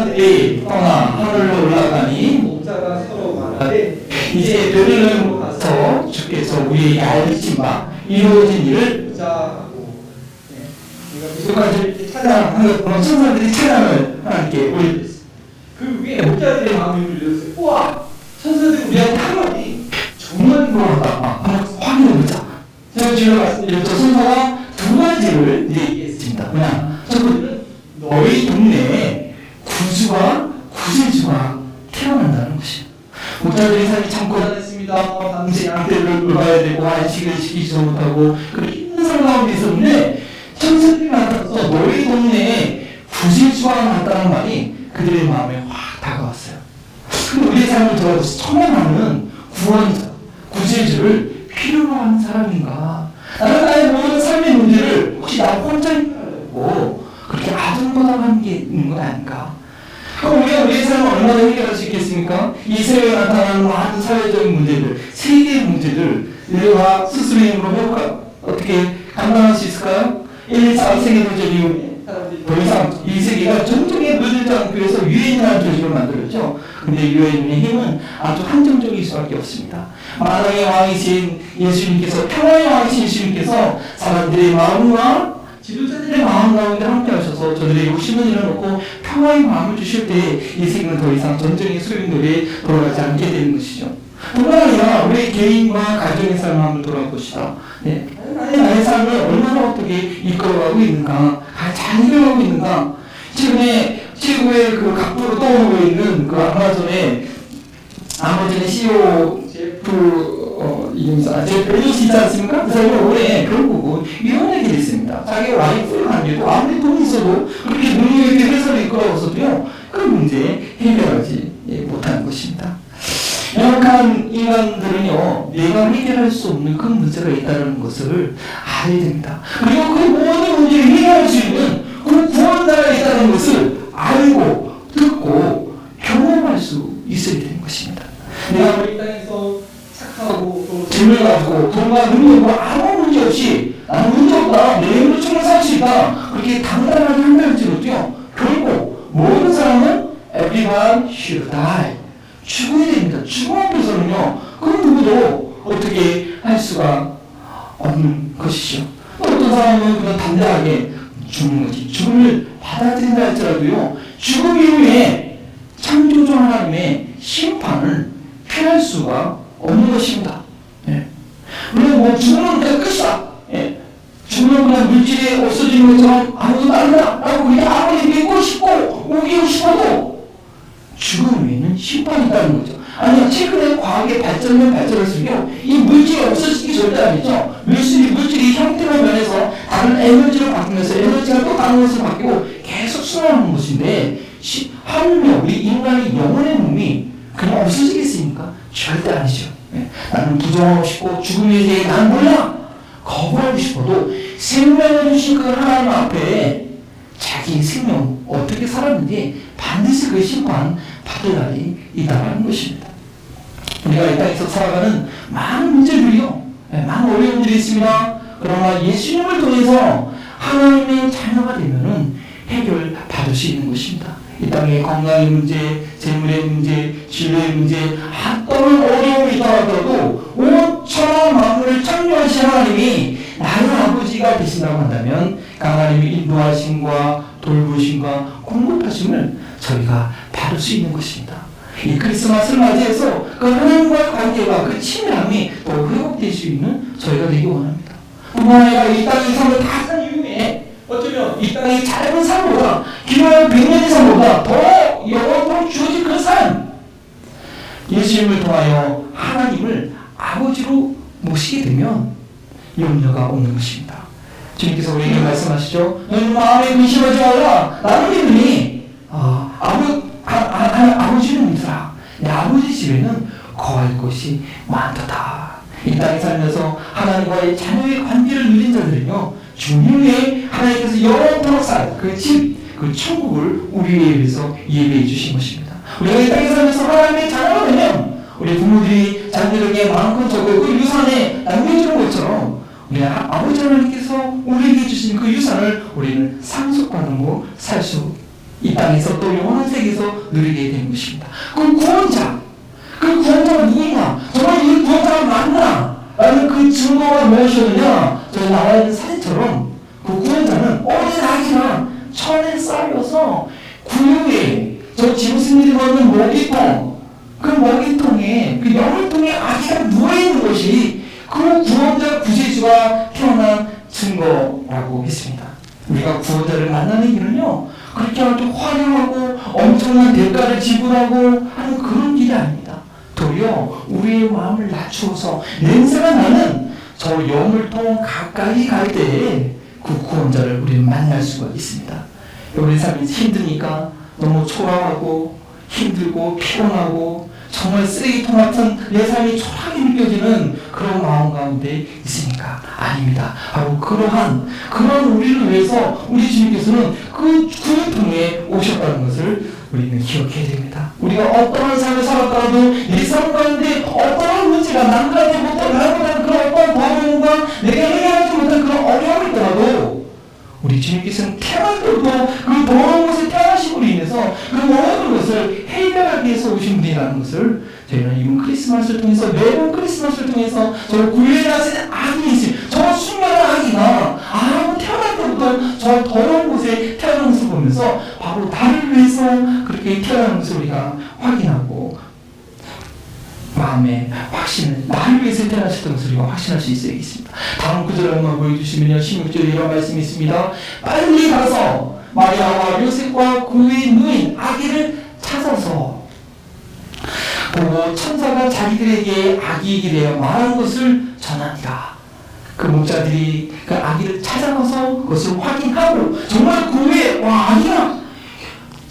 천사들이 떠나 하늘로 올라가니 목자가 서로 말하되 이제 베들레헴으로 가서 주께서 우리에게 알리신 바 이루어진 일을 보자 하고 네. 찬양하는 그런 천사들이 찬양을 하나님께 올렸습니다. 그 위에 목자들의 마음이 울렸어요. 우와 천사들이 우리한테 하나니 정말 고맙다. 확인해보자. 제가 지금 말씀드렸죠. 천사가 두 가지를 얘기했습니다. 그냥 첫 번째는 너희 동네에 구주가 구세주가 태어난다는 것이에요. 목자들이 삶이 참 고단했습니다. 밤새 양떼를 물어야 되고 안식을 지키지도 못하고 그렇게 힘든 상황 가운데 있었는데 천사들이 나타나서 너희 동네에 구세주가 나타나는 말이 그들의 마음에 확 다가왔어요. 우리의 삶을 돌아보서 천만하는 구원자, 구세주를 필요로 하는 사람인가? 나는 나의 모든 삶의 문제를 혹시 나 혼자 해결하고 그렇게 아둥바둥한 게 있는 건 아닌가? 그럼 우리가 우리의 삶을 얼마나 해결할 수 있겠습니까? 이 세상에 나타나는 많은 사회적인 문제들, 세계의 문제들, 우리가 스스로의 힘으로 회복하, 어떻게 감당할 수 있을까요? 1, 4 세계대전 이후에 사람들이 더 이상 이 세계가 전쟁에 물들지 않기 위해서 유엔이라는 조직을 만들었죠. 근데 유엔의 힘은 아주 한정적일 수밖에 없습니다. 만왕의 왕이신 예수님께서 평화의 왕이신 예수님께서 사람들의 마음과 지도자들의 마음 가운데 함께 하셔서 저들의 욕심을 일어놓고 평화의 마음을 주실 때이 세계는 더 이상 전쟁의 소용돌이에 돌아가지 않게 되는 것이죠. 뿐만 아니라 우리 개인과 가정의 삶을 한번 돌아봅시다. 네. 나의, 삶을 얼마나 어떻게 이끌어가고 있는가, 아, 잘 이끌어가고 있는가. 최근에 최고의 그 각도로 떠오르고 있는 그 아마존의 아마존의 CEO 제프 어, 이름이 아, 제프 베조스 있지 않습니까? 그 사람이 올해 결국은 이혼하게 됐습니다. 자기 와이프의 관계도 아무리 돈이 있어도 그렇게 있게 회사를 이끌어서도요 그 문제 해결하지 예, 못하는 것입니다. 연약한 인간들은요, 내가 해결할 수 없는 큰 문제가 있다는 것을 알아야 됩니다. 그리고 그 모든 문제를 해결할 수 있는 그 구원자가 있다는 것을 알고, 듣고, 경험할 수 있어야 되는 것입니다. 내가 우리 땅에서 착하고, 또 재물 가지고, 돈과 능력으로 아무 문제 없이, 나는 문제 없다, 내 힘으로 충분히 살수 있다, 그렇게 당당하게 한다할지라도요, 결국, 모든 사람은 everyone should die. 죽어야 됩니다. 죽음 앞에서는요, 그 누구도 어떻게 할 수가 없는 것이죠. 또 어떤 사람은 그냥 담대하게 죽는 거지. 죽음을 받아들인다 할지라도요, 죽음 이후에 창조주 하나님의 심판을 피할 수가 없는 것입니다. 예. 물론 뭐 죽으면 그냥 끝이다. 예. 죽으면 그냥 물질이 없어지는 것처럼 아무것도 아니다. 라고 그렇게 아무리 믿고 싶고 우기고 싶어도 죽음 위에는 심판이 있다는 거죠. 아니요, 최근에 과학의 발전을 발전할수록 이 물질이 없어지기 절대 아니죠. 물질이, 물질이 형태로 변해서 다른 에너지로 바뀌면서 에너지가 또 다른 것으로 바뀌고 계속 순환하는 것인데, 시, 하물며 우리 인간의 영혼의 몸이 그냥 없어지겠습니까? 절대 아니죠. 예. 나는 부정하고 싶고 죽음에 대해 난 몰라. 거부하고 싶어도 생명을 주신 그 하나님 앞에 자기 생명 어떻게 살았는지 반드시 그 심판 받을 날이 있다는 것입니다. 우리가 이 땅에서 살아가는 많은 문제들이요, 네, 많은 어려움들이 있습니다. 그러나 예수님을 통해서 하나님의 자녀가 되면은 해결 받을 수 있는 것입니다. 이 땅의 건강의 문제, 재물의 문제, 진로의 문제, 어떤 어려움이 있더라도 온 천하 만물을 창조하신 하나님이 나의 아버지가 되신다고 한다면 그 하나님의 인도하심과 돌보심과 공급하심을 저희가 받을 수 있는 것입니다. 이 크리스마스를 맞이해서 그 하나님과의 관계가 그 친밀함이 더 회복될 수 있는 저희가 되기 원합니다. 아니라 이 땅의 삶을 다산 이후에 어쩌면 이 땅의 짧은 삶보다 길어야 백년의 삶보다 더 영원토록 주어진 그 삶. 예수님을 통하여 하나님을 아버지로 모시게 되면 염려가 없는 것입니다. 주님께서 우리에게 말씀하시죠. 너는 마음에 근심하지 말라. 나는 믿으니 어, 아버, 아, 아, 아, 아버지는 믿으라. 내 아버지 집에는 거할 것이 많도다. 이 땅에 살면서 하나님과의 자녀의 관계를 누린 자들은요. 주님의 하나님께서 영원토록 살그 집, 그 천국을 우리에 위해서 예배해 주신 것입니다. 우리가 이 땅에 살면서 하나님의 자녀가 되면 우리 부모들이 자녀들에게 마음껏 적고 그 유산에 남겨주는 것처럼 우리 아버지 하나님께서 우리에게 주신 그 유산을 우리는 상속받은 살수 이 땅에서 또 영원한 세계에서 누리게 되는 것입니다. 그 구원자, 그 구원자가 누구냐? 정말 이 구원자가 맞나? 라는 그 증거가 무엇이었느냐? 저희 나와 있는 사진처럼 그 구원자는 어린 아기나 천에 쌓여서 구유에 저 짐승들이 먹는 먹이통 그 먹이통에 그 영물통에 아기가 누워있는 것이 그 했습니다. 우리가 구원자를 만나는 길은요 그렇게 아주 화려하고 엄청난 대가를 지불하고 하는 그런 길이 아닙니다. 도리어 우리의 마음을 낮추어서 냄새가 나는 저 영물통 가까이 갈 때에 그 구원자를 우리는 만날 수가 있습니다. 우리 삶이 힘드니까 너무 초라하고 힘들고 피곤하고 정말 쓰레기통 같은 내 삶이 초라하게 느껴지는 그런 마음 가운데 있으니까 아닙니다. 바로 그러한 그런 우리를 위해서 우리 주님께서는 그 구원통에 오셨다는 것을 우리는 기억해야 됩니다. 우리가 어떠한 삶을 살았더라도 이 삶 가운데 어떠한 문제가 남들한테 못한 나보다는 그런 어떠한 어려움과 내가 해결하지 못한 그런 어려움이 있더라도 우리 주님께서는 태어날 때부터 그 더러운 곳에 태어나심으로 인해서 그 모든 것을 위해서 오신 분이라는 것을 저희는 이번 크리스마스를 통해서 매번 크리스마스를 통해서 저 구해하시는 아기 있어요. 저 순간한 아기가 아무 태어날 때부터 저 더러운 곳에 태어난 것을 보면서 바로 나를 위해서 그렇게 태어난 것을 우리가 확인하고 마음의 확신을 나를 위해서 태어나셨던 것을 우리가 확신할 수 있어야겠습니다. 다음 구절을 한번 보여주시면요. 16절에 이런 말씀이 있습니다. 빨리 가서 마리아와 요셉과 그의 누인 아기를 찾아서 보고 천사가 자기들에게 아기에게 대하여 말한 것을 전하니라. 그 목자들이 그 아기를 찾아가서 그것을 확인하고 정말 그 후에 와 아기가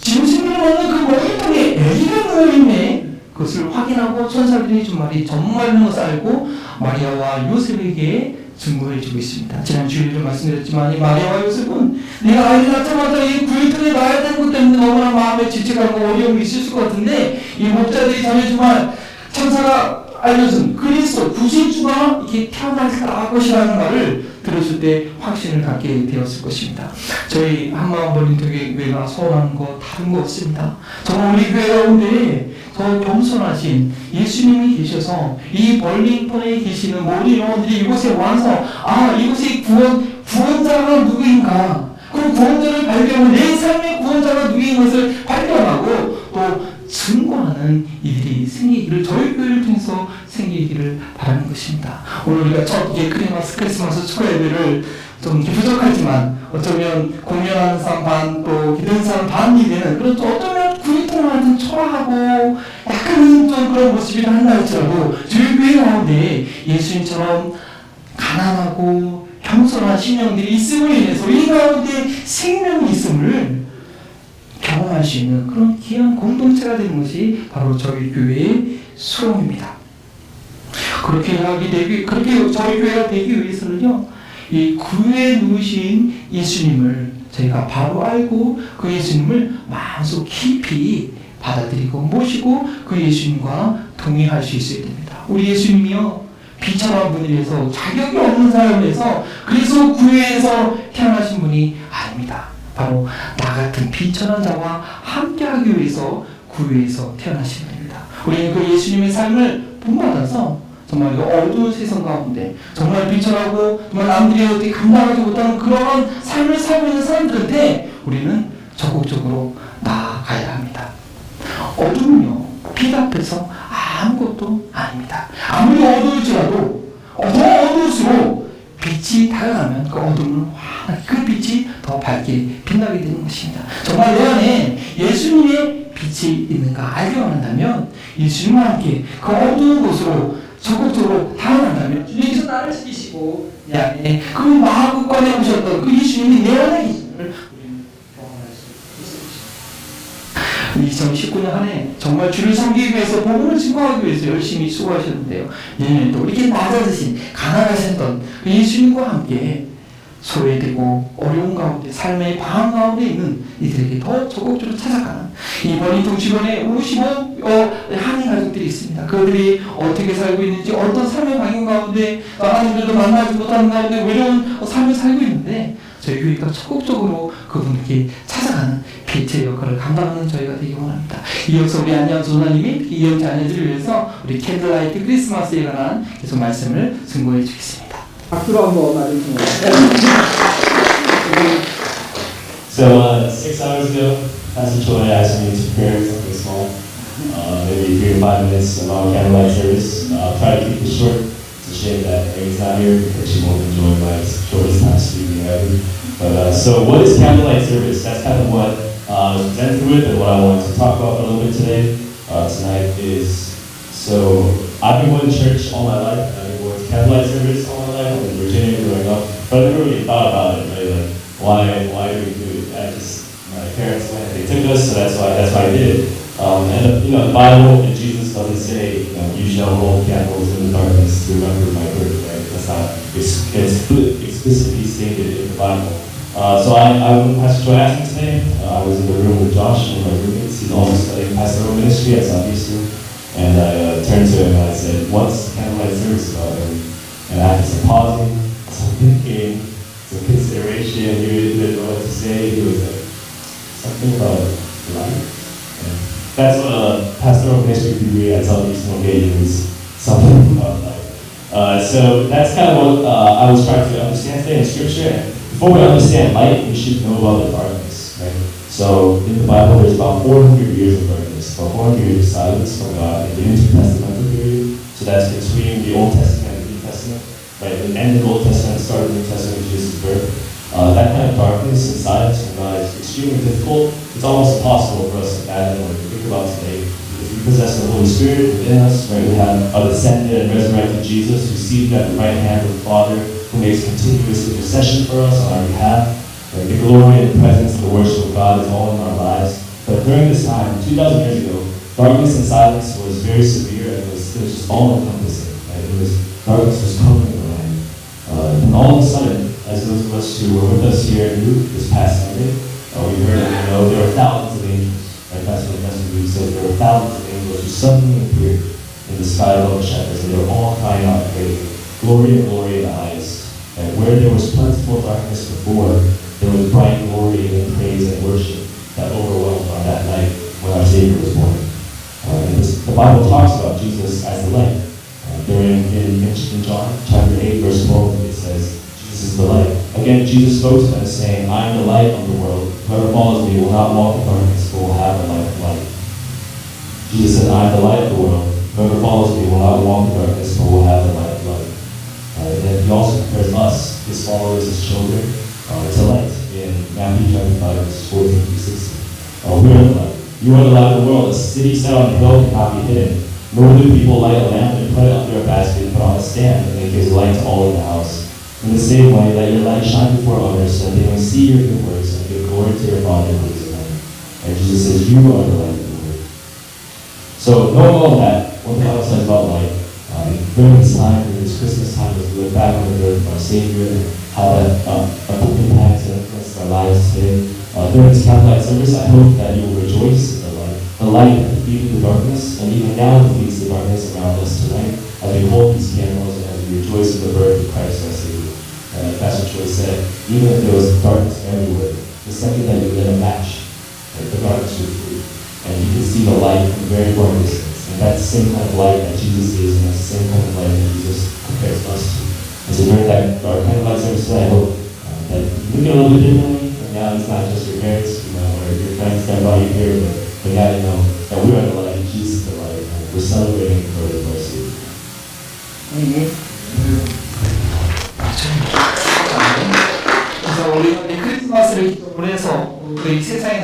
짐승을 먹는 그 먹이통에 애기가 누워있네. 그것을 확인하고 천사들이 준 말이 정말인 것을 알고 마리아와 요셉에게 증거해 주고 있습니다. 지난 주일에도 말씀드렸지만 이 마리아와 요셉은 내가 아이를 낳자마자 이 구유통에 놔야 되는 것 때문에 너무나 마음에 질책하고 어려움이 있을 것 같은데 이 목자들이 전해준 말 천사가 알려준 그리스도 구세주가 이렇게 태어날 것이라는 말을 들었을 때 확신을 갖게 되었을 것입니다. 저희 한마음 버린 교회가 소원하는 거 다른 거 없습니다. 정말 우리 교회 가운데 더 겸손하신 예수님이 계셔서 이 벌링턴에 계시는 모든 영혼들이 이곳에 와서 아 이곳에 구원 구원자가 누구인가 그 구원자를 발견하고 내 삶의 구원자가 누구인 것을 발견하고 또 증거하는 일들이 생기기를 저희 교회를 통해서 생기기를 바라는 것입니다. 오늘 우리가 첫 이제 크리스마스 크리스마스 축하 예배를 좀 부족하지만 어쩌면 공연하는 사람 반 또 기도하는 사람 반이 되는 그런 또 어쩌면 구이통을 같은 초라하고 약간은 좀 그런 모습이 한다 할지라도 저희 교회 가운데 예수님처럼 가난하고 겸손한 심령들이 있음으로 인해서 이 가운데 생명이 있음을 경험할 수 있는 그런 귀한 공동체가 되는 것이 바로 저희 교회의 수롱입니다. 그렇게 하게 되기, 그렇게 저희 교회가 되기 위해서는요, 이 구에 누우신 예수님을 저희가 바로 알고 그 예수님을 마음속 깊이 받아들이고 모시고 그 예수님과 동행할 수 있어야 됩니다. 우리 예수님이요, 비천한 위해서 자격이 없는 사람을 위해서 그래서 구회에서 태어나신 분이 아닙니다. 바로 나 같은 비천한 자와 함께하기 위해서 구회에서 태어나신 분입니다. 우리는 그 예수님의 삶을 본받아서 정말 이 어두운 세상 가운데 정말 비천하고 정말 남들이 어떻게 감당하지 못하는 그런 삶을 살고 있는 사람들한테 우리는 적극적으로 나아가야 합니다. 어둠은요 빛 앞에서 아무것도 아닙니다. 아무리 어두울지라도 더 어두울수록 빛이 다가가면 그 어둠은 환하게 그 빛이 더 밝게 빛나게 되는 것입니다. 정말 내 안에 예수님의 빛이 있는가 알게 원한다면 예수님과 함께 그 어두운 곳으로 적극적으로 다가간다면 주님께서 나를 지키시고 내 안에 그 마음을 꺼내오셨던 그 예수님이 내 안에 계심을 우리는 경험할 수 있습니다. 2019년 한 해 정말 주를 섬기기 위해서 복음을 증거하기 위해서 열심히 수고하셨는데요. 내년에도 이렇게 낮아지신 가난하셨던 그 예수님과 함께 소외되고 어려운 가운데 삶의 방황 가운데 있는 이들에게 더 적극적으로 찾아가는 이 버리통 주변에 55 어, 한인 가족들이 있습니다. 그들이 어떻게 살고 있는지 어떤 삶의 방향 가운데 하나님들도 만나지 못하는 가운데 외로운 삶을 살고 있는데 저희 교회가 적극적으로 그분께 찾아 찾아가는 게이트 역할을 감당하는 저희가 되기 원합니다. 이어서 우리 안녕 조사님이 이영 자녀들을 위해서 우리 캔들라이트 크리스마스에 관한 계속 말씀을 증거해 주겠습니다. 박수로 한번 맞으시면 So uh, six hours ago, Pastor Choi asked me to prepare something small, uh, maybe three to five minutes of our candlelight service. Uh, I'll try to keep it short. It's a shame that Amy's not here because she won't enjoy my shortest time speaking ever. But uh, so, what is candlelight service? That's kind of what uh, I was presented with and what I wanted to talk about a little bit today. Uh, tonight is so I've been going to church all my life. I've been going to candlelight service all my life. Virginia growing up, but I never really thought about it. Right? Like, why why do we do it? I just my parents went, they took us, so that's why that's why I did it. Um, and you know, the Bible and Jesus doesn't say you know you shall hold candles in the darkness to remember my birth. Right? That's not it's, it's explicitly stated in the Bible. Uh, so I, I when Pastor Joy asked today. Uh, I was in the room with Josh, one of my roommates. He's also studying pastoral ministry at Southeastern. And I uh, turned to him and I said, what's candlelight service about? And, after some pausing, some thinking, some consideration, he really didn't know what to say. He was like, something about life. And that's what a pastoral ministry degree at Southeastern you is something about life. Uh, so that's kind of what uh, I was trying to understand today in Scripture. Before we understand light, we should know about the darkness, right? So in the Bible, there's about 400 years of darkness, about 400 years of silence from God in the intertestamental period. So that's between the Old Testament right? The end of the Old Testament, the start of the New Testament, Jesus' birth. Uh, that kind of darkness and silence is extremely difficult. It's almost impossible for us to imagine or think about today. If we possess the Holy Spirit within us, right? We have a descended and resurrected Jesus who's seated at the right hand of the Father, who makes continuous intercession for us on our behalf. Right? The glory and the presence and the worship of God is all in our lives. But during this time, 2,000 years ago, darkness and silence was very severe and it was, was just all encompassing. Right? It was, darkness was. Uh, and all of a sudden, as those of us who were with us here in Luke this past Sunday, uh, we heard, you know, there were thousands of angels. Right? That's what Pastor Luke said. There were thousands of angels who suddenly appeared in the sky above the shepherds, and they were all crying out, praising, Glory glory in the highest. And where there was plentiful darkness before, there was bright glory and praise and worship that overwhelmed on that night when our Savior was born. Uh, and this, the Bible talks about Jesus as the light. Uh, during in, in, John chapter 8, verse 12, it says, Jesus is the light. Again, Jesus spoke to them saying, I am the light of the world. Whoever follows me will not walk in darkness, but will have the light of life. Jesus said, I am the light of the world. Whoever follows me will not walk in darkness, but will have the light of life. Uh, and he also compares us, his followers, his children, uh, to light in Matthew chapter 5, verse 14 through 16. Uh, we are the light. You are the light of the world. A city set on a hill cannot be hidden. Nor do people light a lamp and put it under a basket, but on a stand, and it gives light to all in the house. In the same way, let your light shine before others, so that they may see your good works and give glory to your Father who is in heaven. And Jesus says, You are the light of the world. So, knowing all that, what the Bible says about light, um, during this time, during this Christmas time, as we look back on the birth of our Savior and how that um, impacts and influences our lives today, uh, during this candlelight service, I hope that you will rejoice in the light, the light that defeated the darkness, and even now defeats the darkness around us tonight, as we hold these candles and as we rejoice in the birth Choi said, even if there was darkness everywhere, the second that you lit a match, like the darkness would flee, and you can see the light from very far distance. And that's the same kind of light that Jesus is, and that's the same kind of light that Jesus compares us to. And so during that our kind of light service I hope uh, that you it a little bit differently. And now it's not just your parents, you know, or your friends that brought you here, but, but now you know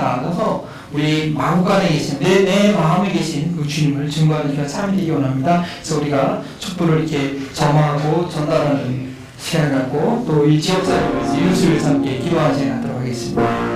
나가서 우리 마음 안에 계신 내, 내 마음에 계신 그 주님을 증거하는 시간 참 되기 원합니다. 그래서 우리가 촛불을 이렇게 점화하고 전달하는 시간을 갖고 또 이 지역사회를 위해서 이웃을 위해서 함께 기도하는 시간 갖도록 하겠습니다.